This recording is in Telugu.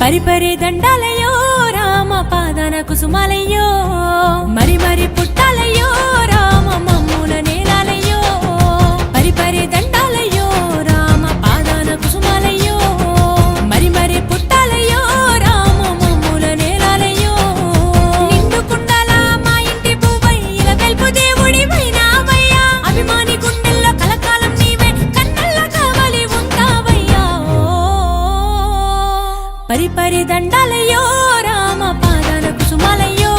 పరిపరి దండాలయో రామ పాదన కుసుమాలయో మరి మరి పుట్టు హరిపరి దండాలయ్యో రామ పాదాల కుసుమాలయ్యో.